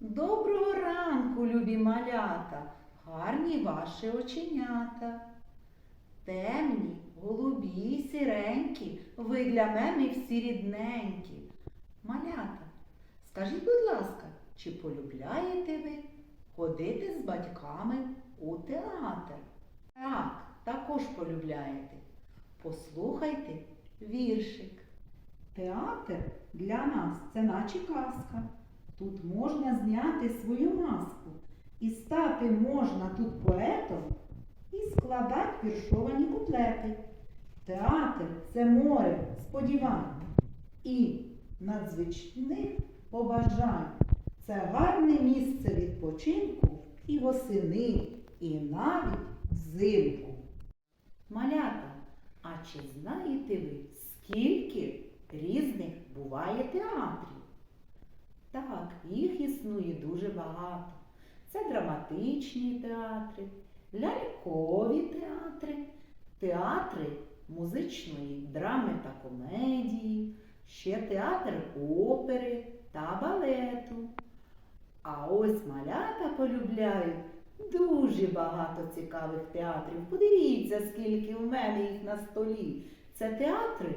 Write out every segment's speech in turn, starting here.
Доброго ранку, любі малята, гарні ваші оченята. Темні, голубі, сіренькі, ви для мене всі рідненькі. Малята, скажіть, будь ласка, чи полюбляєте ви ходити з батьками у театр? Так, також полюбляєте. Послухайте віршик. Театр для нас це наче казка. Тут можна зняти свою маску. І стати можна тут поетом і складати віршовані куплети. Театр це море сподівань і надзвичайних побажань. Це гарне місце відпочинку і восени, і навіть взимку. Малята, а чи знаєте ви, скільки різних буває театрів? Так, їх існує дуже багато. Це драматичні театри, лялькові театри, театри музичної драми та комедії, ще театр опери та балету. А ось малята полюбляють дуже багато цікавих театрів. Подивіться, скільки в мене їх на столі. Це театри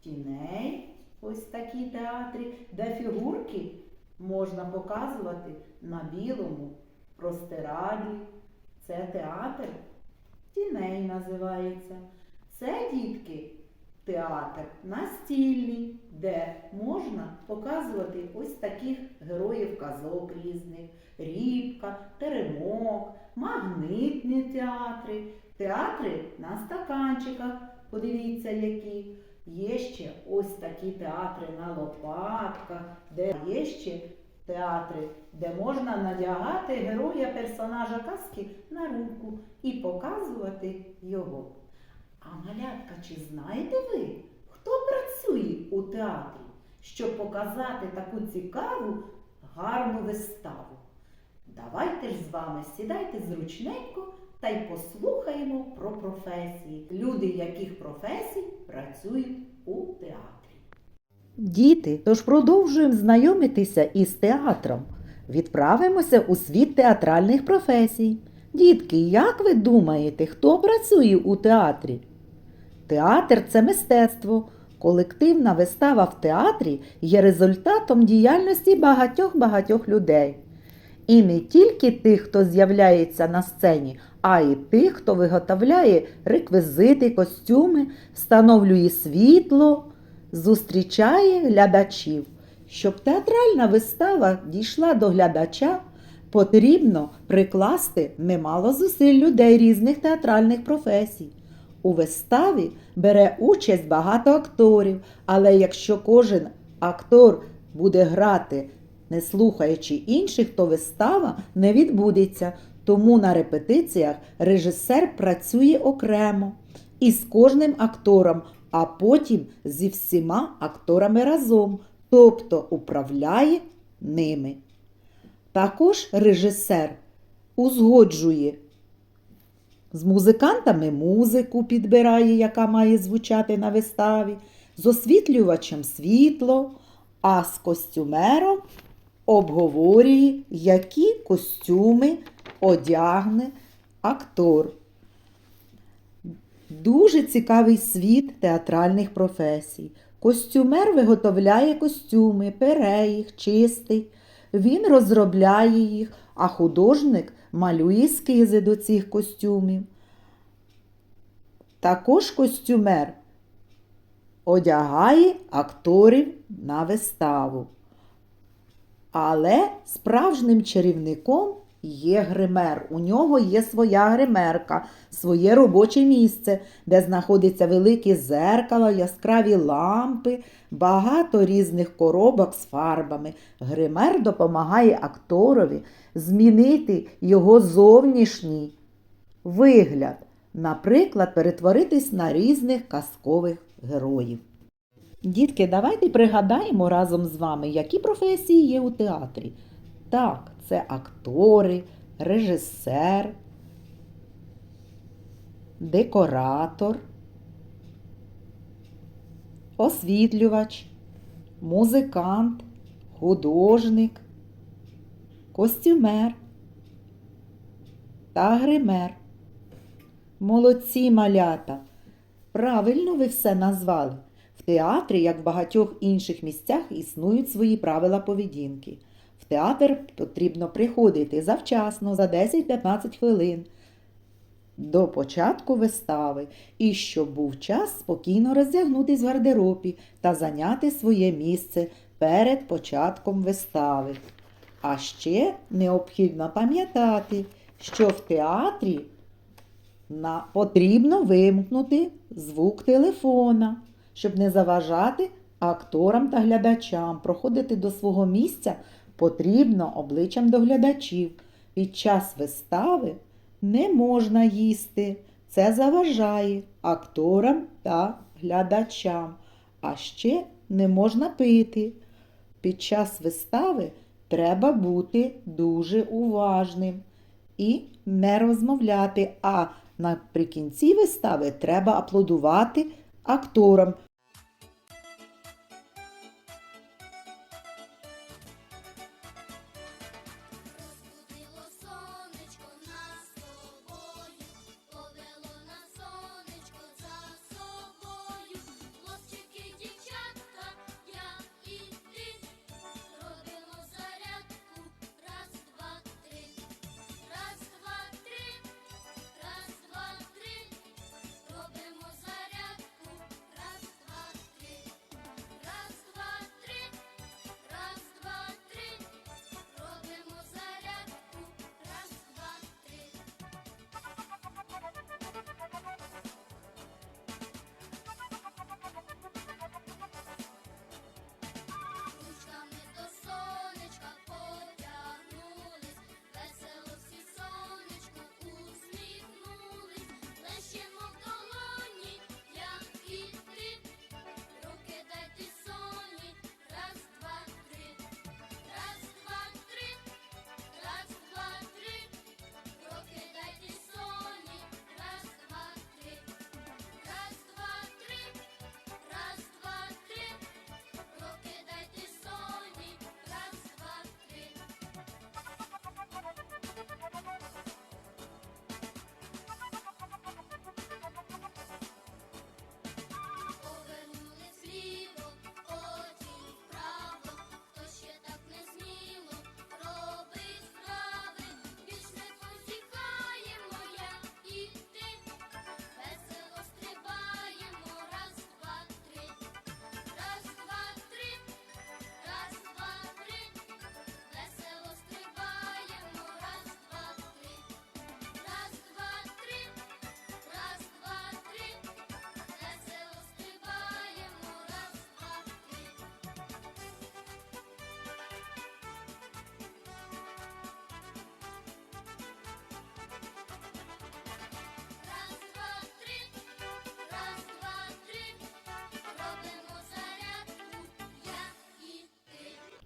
тіней, ось такі театри, де фігурки можна показувати на білому простирадлі. Це театр тіней називається. Це дітки театр настільний, де можна показувати ось таких героїв казок різних. Рібка, теремок, магнитні театри, театри на стаканчиках. Подивіться, які. Є ще ось такі театри на лопатках, де є ще театри, де можна надягати героя персонажа казки на руку і показувати його. А малятка, чи знаєте ви, хто працює у театрі, щоб показати таку цікаву, гарну виставу? Давайте ж з вами сідайте зручненько та й послухаємо про професії. Люди яких професій працюють у театрі. Діти, тож продовжуємо знайомитися із театром. Відправимося у світ театральних професій. Дітки, як ви думаєте, хто працює у театрі? Театр це мистецтво. Колективна вистава в театрі є результатом діяльності багатьох-багатьох людей. І не тільки тих, хто з'являється на сцені, а й тих, хто виготовляє реквізити, костюми, встановлює світло, зустрічає глядачів. Щоб театральна вистава дійшла до глядача, потрібно прикласти немало зусиль людей різних театральних професій. У виставі бере участь багато акторів, але якщо кожен актор буде грати, не слухаючи інших, то вистава не відбудеться. Тому на репетиціях режисер працює окремо із кожним актором, а потім зі всіма акторами разом, тобто управляє ними. Також режисер узгоджує з музикантами музику підбирає, яка має звучати на виставі, з освітлювачем світло, а з костюмером обговорює, які костюми одягне актор. Дуже цікавий світ театральних професій. Костюмер виготовляє костюми, пере їх, чистить. Він розробляє їх, а художник малює ескізи до цих костюмів. Також костюмер одягає акторів на виставу. Але справжнім чарівником є гример. У нього є своя гримерка, своє робоче місце, де знаходиться велике зеркало, яскраві лампи, багато різних коробок з фарбами. Гример допомагає акторові змінити його зовнішній вигляд, наприклад, перетворитись на різних казкових героїв. Дітки, давайте пригадаємо разом з вами, які професії є у театрі. Так, це актори, режисер, декоратор, освітлювач, музикант, художник, костюмер та гример. Молодці малята! Правильно ви все назвали. Театрі, як в багатьох інших місцях, існують свої правила поведінки. В театр потрібно приходити завчасно, за 10-15 хвилин до початку вистави, і щоб був час спокійно роздягнутись в гардеробі та зайняти своє місце перед початком вистави. А ще необхідно пам'ятати, що в театрі на... потрібно вимкнути звук телефона, щоб не заважати акторам та глядачам. Проходити до свого місця потрібно обличчям до глядачів. Під час вистави не можна їсти. Це заважає акторам та глядачам. А ще не можна пити. Під час вистави треба бути дуже уважним і не розмовляти. А наприкінці вистави треба аплодувати акторам.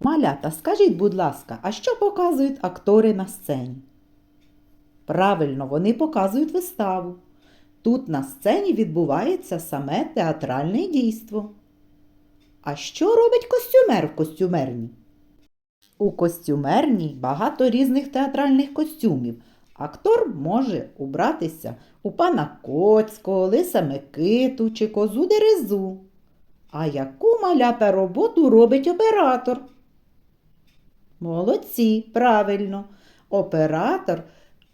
Малята, скажіть, будь ласка, а що показують актори на сцені? Правильно, вони показують виставу. Тут на сцені відбувається саме театральне дійство. А що робить костюмер в костюмерні? У костюмерній багато різних театральних костюмів. Актор може убратися у пана Коцького, Лиса Микиту чи козу Дерезу. А яку малята роботу робить оператор? Молодці, правильно. Оператор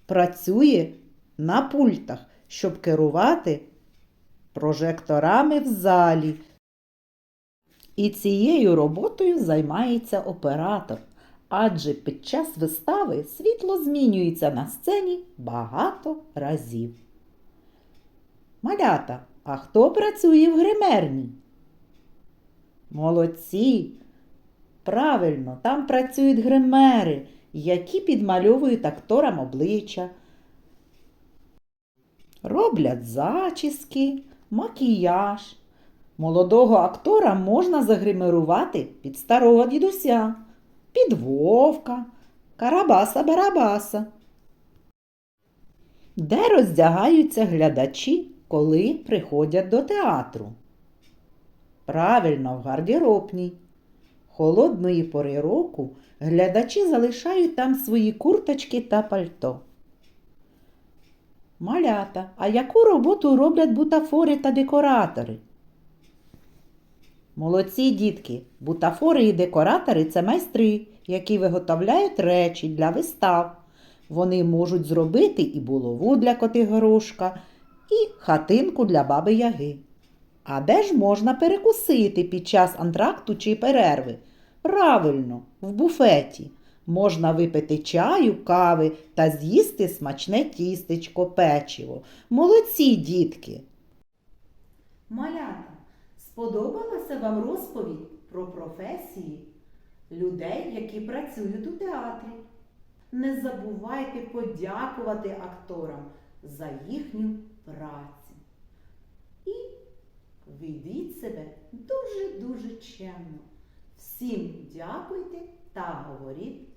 працює на пультах, щоб керувати прожекторами в залі. І цією роботою займається оператор, адже під час вистави світло змінюється на сцені багато разів. Малята, а хто працює в гримерні? Молодці! Правильно, там працюють гримери, які підмальовують акторам обличчя, роблять зачіски, макіяж. Молодого актора можна загримирувати під старого дідуся, під вовка, карабаса-барабаса. Де роздягаються глядачі, коли приходять до театру? Правильно, в гардеробній. Холодної пори року глядачі залишають там свої курточки та пальто. Малята, а яку роботу роблять бутафори та декоратори? Молодці дітки, бутафори і декоратори це майстри, які виготовляють речі для вистав. Вони можуть зробити і булаву для Котигорошка, і хатинку для баби Яги. А де ж можна перекусити під час антракту чи перерви? Правильно, в буфеті. Можна випити чаю, кави та з'їсти смачне тістечко, печиво. Молодці, дітки! Малята, сподобалася вам розповідь про професії людей, які працюють у театрі? Не забувайте подякувати акторам за їхню працю. Ведіть себе дуже-дуже чемно. Всім дякуйте та говоріть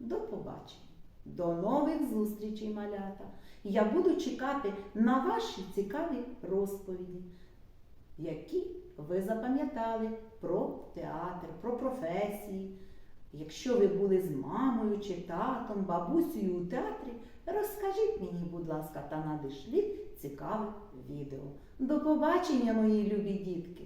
до побачення. До нових зустрічей, малята. Я буду чекати на ваші цікаві розповіді які ви запам'ятали про театр, про професії. Якщо ви були з мамою чи татом, бабусею у театрі, розкажіть мені, будь ласка, та надішліть цікаве відео. До побачення, мої любі дітки!